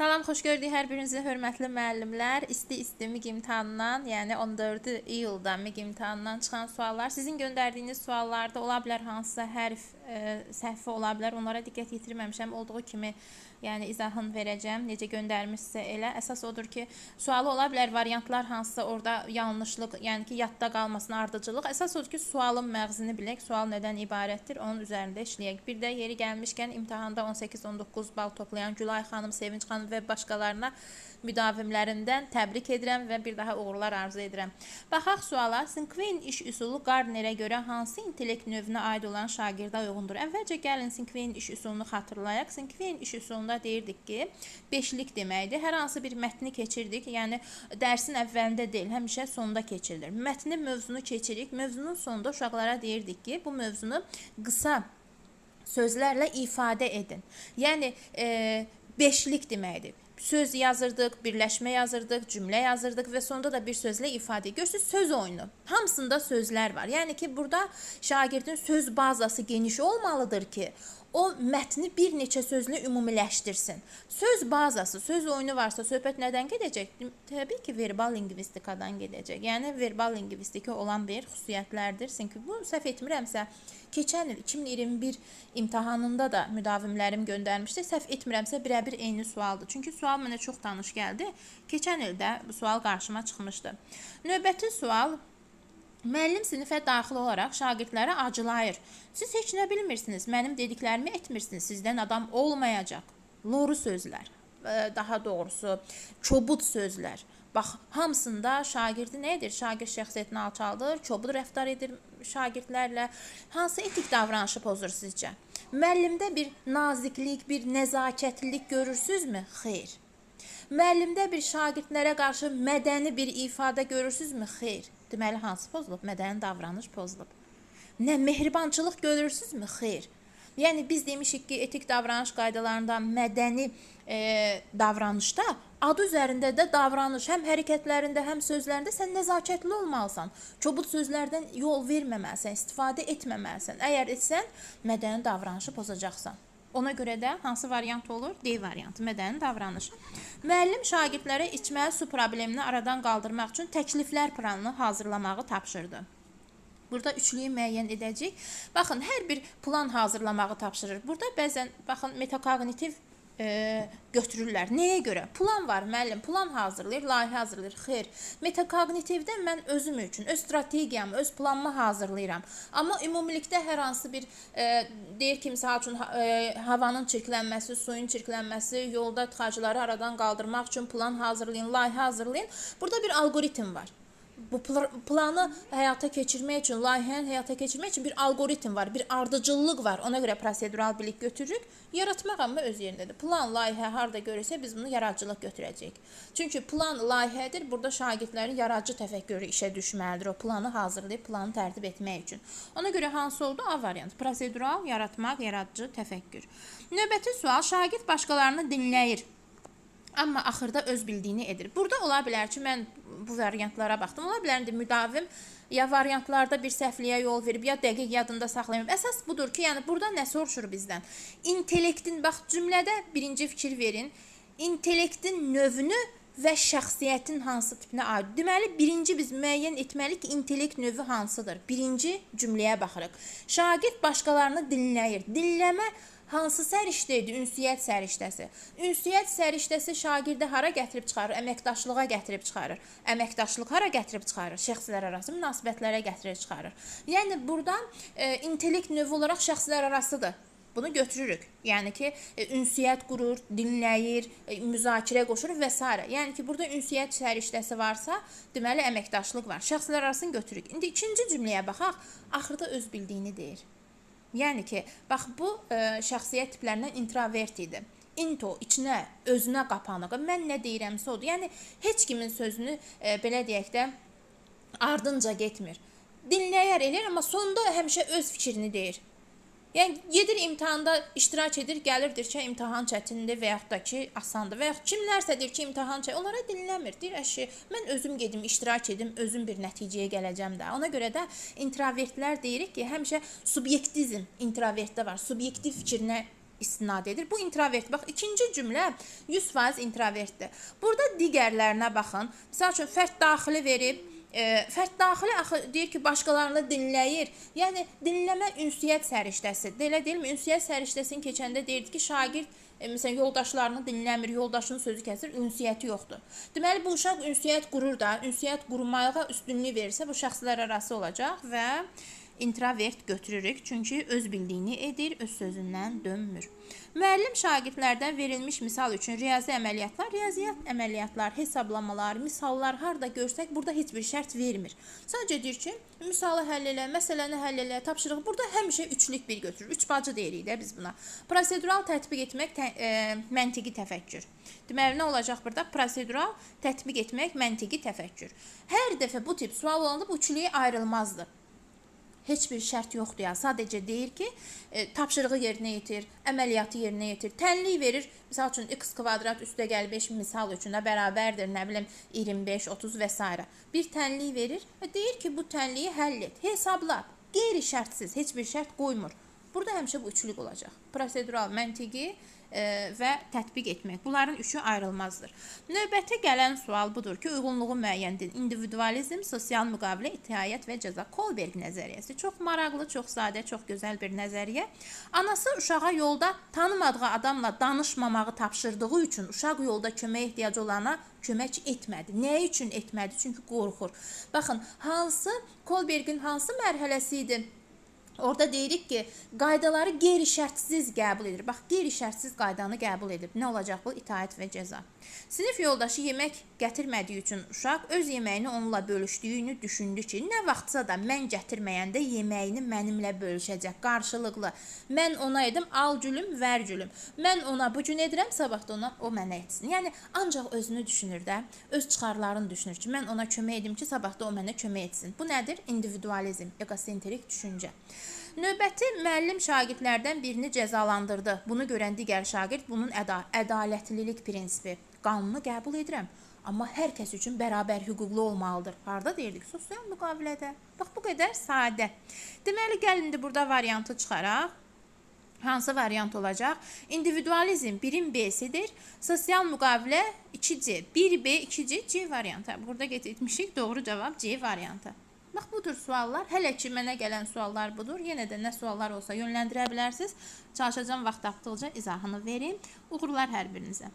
Salam, xoş gördük hər birinizi hörmətli müəllimlər. İsti-isti MİQ imtahanından, yəni 14 iyulda MİQ imtahanından çıxan suallar. Sizin göndərdiyiniz suallarda ola bilər hansısa hərf ə, səhvi ola bilər. Onlara diqqət yetirməmişəm. Olduğu kimi yəni izahını verəcəm. Necə göndərmişsə elə. Əsas odur ki, sualı ola bilər variantlar hansısa orada yanlışlıq, yəni ki, yadda qalmasın ardıcıllıq. Əsas odur ki, sualın məğzini bilək, sual nədən ibarətdir, onun üzərində işləyək. Bir də yeri gəlmişkən imtahanda 18-19 bal toplayan Gülay xanım, Sevinç xanım və başqalarına müdavimlərindən təbrik edirəm və bir daha uğurlar arzu edirəm. Baxaq suala. Sinkveyn iş üsulu Gardnerə görə hansı intellekt növünə aid olan şagirdə uyğundur? Əvvəlcə gəlin Sinkveyn iş üsulunu xatırlayaq. Sinkveyn iş üsulunda deyirdik ki, beşlik deməkdir. Hər hansı bir mətni keçirdik. Yəni dərsin əvvəlində deyil, həmişə sonda keçirilir. Mətni mövzunu keçirik. Mövzunun sonunda uşaqlara deyirdik ki, bu mövzunu qısa sözlərlə ifadə edin. Yəni e, beşlik deməkdir. Söz yazırdıq, birləşmə yazırdıq, cümlə yazırdıq və sonda da bir sözlə ifadə. Görürsüz söz oyunu. Hamısında sözlər var. Yəni ki, burada şagirdin söz bazası geniş olmalıdır ki, o mətni bir neçə sözlə ümumiləşdirsin. Söz bazası, söz oyunu varsa söhbət nədən gedəcək? Təbii ki, verbal lingvistikadan gedəcək. Yəni verbal lingvistika olan bir xüsusiyyətlərdir. Çünki bu səhv etmirəmsə, keçən il 2021 imtahanında da müdavimlərim göndərmişdi. Səhv etmirəmsə birəbir eyni sualdır. Çünki sual mənə çox tanış gəldi. Keçən ildə bu sual qarşıma çıxmışdı. Növbəti sual Müəllim sinifə daxil olaraq şagirdləri acılayır. Siz heç nə bilmirsiniz, mənim dediklərimi etmirsiniz, sizdən adam olmayacaq. Loru sözlər, ə, daha doğrusu çobud sözlər. Bax, hamısında şagirdi nə edir? Şagird şəxsiyyətini alçaldır, çobud rəftar edir şagirdlərlə. Hansı etik davranışı pozur sizcə? Müəllimdə bir naziklik, bir nəzakətlilik görürsüzmü? Xeyr. Müəllimdə bir şagirdlərə qarşı mədəni bir ifadə görürsüzmü? Xeyr. Deməli hansı pozulub? Mədəni davranış pozulub. Nə mehribançılıq görürsüzmü? Xeyr. Yəni biz demişik ki, etik davranış qaydalarında mədəni e, davranışda adı üzərində də davranış, həm hərəkətlərində, həm sözlərində sən nəzakətli olmalısan. Çobud sözlərdən yol verməməlisən, istifadə etməməlisən. Əgər etsən, mədəni davranışı pozacaqsan. Ona görə də hansı variant olur? D variantı, mədəni davranış. Müəllim şagirdlərə içməli su problemini aradan qaldırmaq üçün təkliflər planını hazırlamağı tapşırdı. Burada üçlüyü müəyyən edəcəyik. Baxın, hər bir plan hazırlamağı tapşırır. Burada bəzən baxın metakognitiv e, götürürlər. Nəyə görə? Plan var, müəllim plan hazırlayır, layihə hazırlayır. Xeyr. Metakognitivdə mən özüm üçün öz strategiyamı, öz planımı hazırlayıram. Amma ümumilikdə hər hansı bir e, deyir ki, məsəl üçün e, havanın çirklənməsi, suyun çirklənməsi, yolda tıxacları aradan qaldırmaq üçün plan hazırlayın, layihə hazırlayın. Burada bir alqoritm var bu pl planı həyata keçirmək üçün, layihəni həyata keçirmək üçün bir alqoritm var, bir ardıcıllıq var. Ona görə prosedural bilik götürürük. Yaratmaq amma öz yerindədir. Plan, layihə harda görürsə biz bunu yaradıcılıq götürəcəyik. Çünki plan layihədir. Burada şagirdlərin yaradıcı təfəkkürü işə düşməlidir. O planı hazırlayıb planı tərtib etmək üçün. Ona görə hansı oldu? A variantı. Prosedural, yaratmaq, yaradıcı təfəkkür. Növbəti sual şagird başqalarını dinləyir. Amma axırda öz bildiyini edir. Burada ola bilər ki, mən bu variantlara baxdım. Ola bilər ki, müdavim ya variantlarda bir səhvliyə yol verib, ya dəqiq yadında saxlamayıb. Əsas budur ki, yəni burada nə soruşur bizdən? İntellektin, bax cümlədə birinci fikir verin. İntellektin növünü və şəxsiyyətin hansı tipinə aid. Deməli, birinci biz müəyyən etməliyik ki, intellekt növü hansıdır. Birinci cümləyə baxırıq. Şagird başqalarını dinləyir. Dinləmə hansı səriştə idi? Ünsiyyət səriştəsi. Ünsiyyət səriştəsi şagirdə hara gətirib çıxarır? Əməkdaşlığa gətirib çıxarır. Əməkdaşlıq hara gətirib çıxarır? Şəxslər arası münasibətlərə gətirib çıxarır. Yəni burdan e, intellekt növü olaraq şəxslər arasıdır. Bunu götürürük. Yəni ki, e, ünsiyyət qurur, dinləyir, e, müzakirə qoşur və s. Yəni ki, burada ünsiyyət səriştəsi varsa, deməli əməkdaşlıq var. Şəxslər arasını götürürük. İndi ikinci cümləyə baxaq. Axırda öz bildiyini deyir. Yəni ki, bax bu ə, e, şəxsiyyət tiplərindən introvert idi. Into içinə, özünə qapanıq. Mən nə deyirəmsə odur. Yəni heç kimin sözünü ə, e, belə deyək də ardınca getmir. Dinləyər eləyir, amma sonda həmişə öz fikrini deyir. Yəni gedir imtahanda iştirak edir, gəlirdir ki, imtahan çətindir və yaxud da ki, asandır və yaxud kimlərsə deyir ki, imtahan çətin, onlara dinləmir. Deyir, əşi, mən özüm gedim, iştirak edim, özüm bir nəticəyə gələcəm də. Ona görə də introvertlər deyirik ki, həmişə subyektizm introvertdə var. Subyektiv fikrinə istinad edir. Bu introvert. Bax, ikinci cümlə 100% introvertdir. Burada digərlərinə baxın. Məsəl üçün fərd daxili verib, e, fərd daxili axı deyir ki, başqalarını dinləyir. Yəni dinləmə ünsiyyət səriştəsidir. Elə deyilmi? Ünsiyyət səriştəsini keçəndə deyirdi ki, şagird e, məsələn yoldaşlarını dinləmir, yoldaşının sözü kəsir, ünsiyyəti yoxdur. Deməli bu uşaq ünsiyyət qurur da, ünsiyyət qurmağa üstünlük verirsə bu şəxslər arası olacaq və introvert götürürük. Çünki öz bildiyini edir, öz sözündən dönmür. Müəllim şagirdlərdən verilmiş misal üçün riyazi əməliyyatlar, riyaziyyat əməliyyatlar, hesablamalar, misallar harda görsək burada heç bir şərt vermir. Sadəcə deyir ki, misalı həll elə, məsələni həll elə, tapşırığı burada həmişə üçlük bir götürür. Üç bacı deyirik də biz buna. Prosedural tətbiq etmək tə, e, məntiqi təfəkkür. Deməli nə olacaq burada? Prosedural tətbiq etmək məntiqi təfəkkür. Hər dəfə bu tip sual olanda bu üçlüyə ayrılmazdı heç bir şərt yoxdur ya. Sadəcə deyir ki, e, tapşırığı yerinə yetir, əməliyyatı yerinə yetir, tənlik verir. Məsəl üçün x kvadrat üstəgəl 5 misal üçün də bərabərdir, nə bilim 25, 30 və s. Bir tənlik verir və deyir ki, bu tənliyi həll et, hesabla. Qeyri-şərtsiz, heç bir şərt qoymur. Burada həmişə bu üçlük olacaq. Prosedural, məntiqi və tətbiq etmək. Bunların üçü ayrılmazdır. Növbəti gələn sual budur ki, uyğunluğu müəyyəndir. İndividualizm, sosial müqavilə, itaət və cəza. Kolberg nəzəriyyəsi. Çox maraqlı, çox sadə, çox gözəl bir nəzəriyyə. Anası uşağa yolda tanımadığı adamla danışmamağı tapşırdığı üçün uşaq yolda kömək ehtiyacı olana kömək etmədi. Nə üçün etmədi? Çünki qorxur. Baxın, hansı Kolbergin hansı mərhələsi idi? Orada deyirik ki, qaydaları qeyri-şərtsiz qəbul edir. Bax, qeyri-şərtsiz qaydanı qəbul edib. Nə olacaq bu? İtaət və cəza. Sinif yoldaşı yemək gətirmədiyi üçün uşaq öz yeməyini onunla bölüşdüyünü düşündü ki, nə vaxtsa da mən gətirməyəndə yeməyini mənimlə bölüşəcək, qarşılıqlı. Mən ona edim, al gülüm, ver gülüm. Mən ona bu gün edirəm, sabah da ona o mənə etsin. Yəni ancaq özünü düşünür də, öz çıxarlarını düşünür ki, mən ona kömək edim ki, sabah da o mənə kömək etsin. Bu nədir? İndividualizm, egosentrik düşüncə. Növbəti müəllim şagirdlərdən birini cəzalandırdı. Bunu görən digər şagird bunun əda ədalətlilik prinsipi, qanunu qəbul edirəm. Amma hər kəs üçün bərabər hüquqlu olmalıdır. Harda deyirdik? Sosial müqavilədə. Bax bu qədər sadə. Deməli gəlin indi burada variantı çıxaraq. Hansı variant olacaq? İndividualizm 1-in B-sidir. Sosial müqavilə 2C. 1B, 2C, C variantı. Burada getmişik. Doğru cavab C variantı. Bax budur suallar. Hələ ki mənə gələn suallar budur. Yenə də nə suallar olsa yönləndirə bilərsiniz. Çalışacağam vaxt tapdıqca izahını verim. Uğurlar hər birinizə.